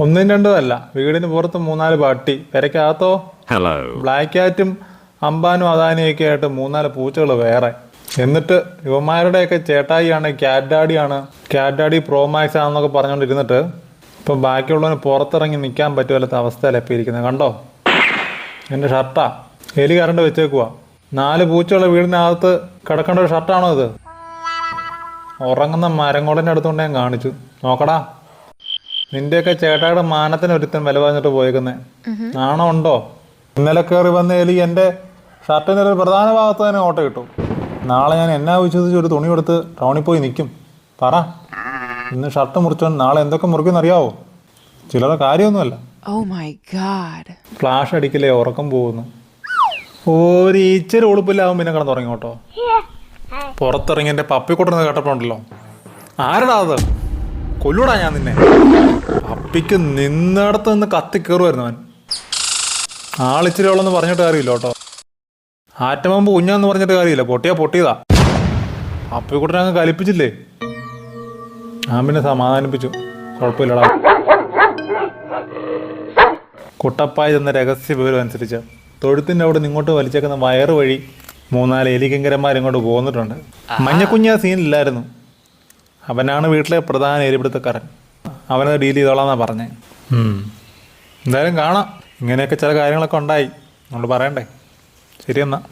ഒന്നും രണ്ടും അല്ല വീടിന് പുറത്ത് മൂന്നാൽ പട്ടി. പെരക്കകത്തോ ഹലോ ബ്ലാക്ക് ആറ്റും അമ്പാനും അദാനിയൊക്കെ ആയിട്ട് മൂന്നാൽ പൂച്ചകൾ വേറെ. എന്നിട്ട് യുവമാരുടെയൊക്കെ ചേട്ടായിയാണ് ക്യാറ്റ് ഡാഡിയാണ് ക്യാറ്റ് ഡാഡി പ്രോമാക്സ് ആണെന്നൊക്കെ പറഞ്ഞുകൊണ്ടിരുന്നിട്ട് ഇപ്പം ബാക്കിയുള്ളവന് പുറത്തിറങ്ങി നിൽക്കാൻ പറ്റുമല്ലാത്ത അവസ്ഥയിലാണ് ഇപ്പോൾ ഇരിക്കുന്നത് കണ്ടോ? എന്റെ ഷർട്ടാ. എലി കറണ്ട് വെച്ചേക്കുവാ. നാല് പൂച്ചകളെ വീടിനകത്ത് കിടക്കേണ്ട ഒരു ഷർട്ടാണോ ഇത്? ഉറങ്ങുന്ന മരങ്ങോടന്റെ അടുത്തുകൊണ്ട് ഞാൻ കാണിച്ചു. നോക്കടാ. നിന്റെയൊക്കെ ചേട്ടായുടെ മാനത്തിന് ഒരുത്തൻ വില പറഞ്ഞിട്ട് പോയേക്കുന്നേ. നാണം ഉണ്ടോ? ഇന്നലെ കയറി വന്ന എലി എന്റെ ഷർട്ടിന്റെ ഒരു പ്രധാന ഭാഗത്ത് തന്നെ ഓട്ട കിട്ടും നാളെ ഞാൻ എന്നാ വിശ്വസിച്ച് ഒരു തുണി കൊടുത്ത് ടൗണിൽ പോയി നിൽക്കും. പറ ഇന്ന് ഷർട്ട് മുറിച്ചോണ്ട് നാളെ എന്തൊക്കെ മുറിക്കും അറിയാവോ ചിലരുടെ കാര്യമൊന്നുമല്ല. Oh my god. ഫ്ലാഷ് അടിക്കില്ലേ ഉറക്കം പോകുന്നു. ഒരു ഇച്ചിരി ഉളുപ്പില്ലാവും പിന്നെ കിടന്നുറങ്ങി കേട്ടോ. പുറത്തിറങ്ങി എന്റെ പപ്പിക്കൂട്ടെന്ന് കേട്ടപ്പോണ്ടല്ലോ ആരടാ അത്? കൊല്ലൂടാ ഞാൻ നിന്നെ. അപ്പിക്ക് നിന്നിടത്ത് നിന്ന് കത്തി കയറുമായിരുന്നു അവൻ. ആളിച്ചിരി ഉള്ളെന്ന് പറഞ്ഞിട്ട് കാര്യമില്ല കേട്ടോ. ആറ്റമുമ്പ് കുഞ്ഞാന്ന് പറഞ്ഞിട്ട് കാര്യമില്ല. പൊട്ടിയാ പൊട്ടിയതാ. അപ്പിക്കുട്ടനെ അങ്ങ് കലിപ്പിച്ചില്ലേ? ഞാൻ പിന്നെ സമാധാനിപ്പിച്ചു. കുഴപ്പമില്ലടാ. കുട്ടപ്പായ എന്ന രഹസ്യ വിവരം അനുസരിച്ച് തൊഴുത്തിന്റെ അവിടെ നിങ്ങോട്ട് ഇങ്ങോട്ട് വലിച്ചേക്കുന്ന വയറ് വഴി മൂന്നാൽ എലികിങ്കരന്മാർ ഇങ്ങോട്ട് പോന്നിട്ടുണ്ട്. മഞ്ഞക്കുഞ്ഞ സീനില്ലായിരുന്നു. അവനാണ് വീട്ടിലെ പ്രധാന എരിപിടുത്തക്കാരൻ. അവനത് ഡീൽ ചെയ്തോളാന്നാ പറഞ്ഞത് എന്തായാലും കാണാം. ഇങ്ങനെയൊക്കെ ചില കാര്യങ്ങളൊക്കെ ഉണ്ടായി. നമ്മൾ പറയണ്ടേ. ശരി എന്നാ.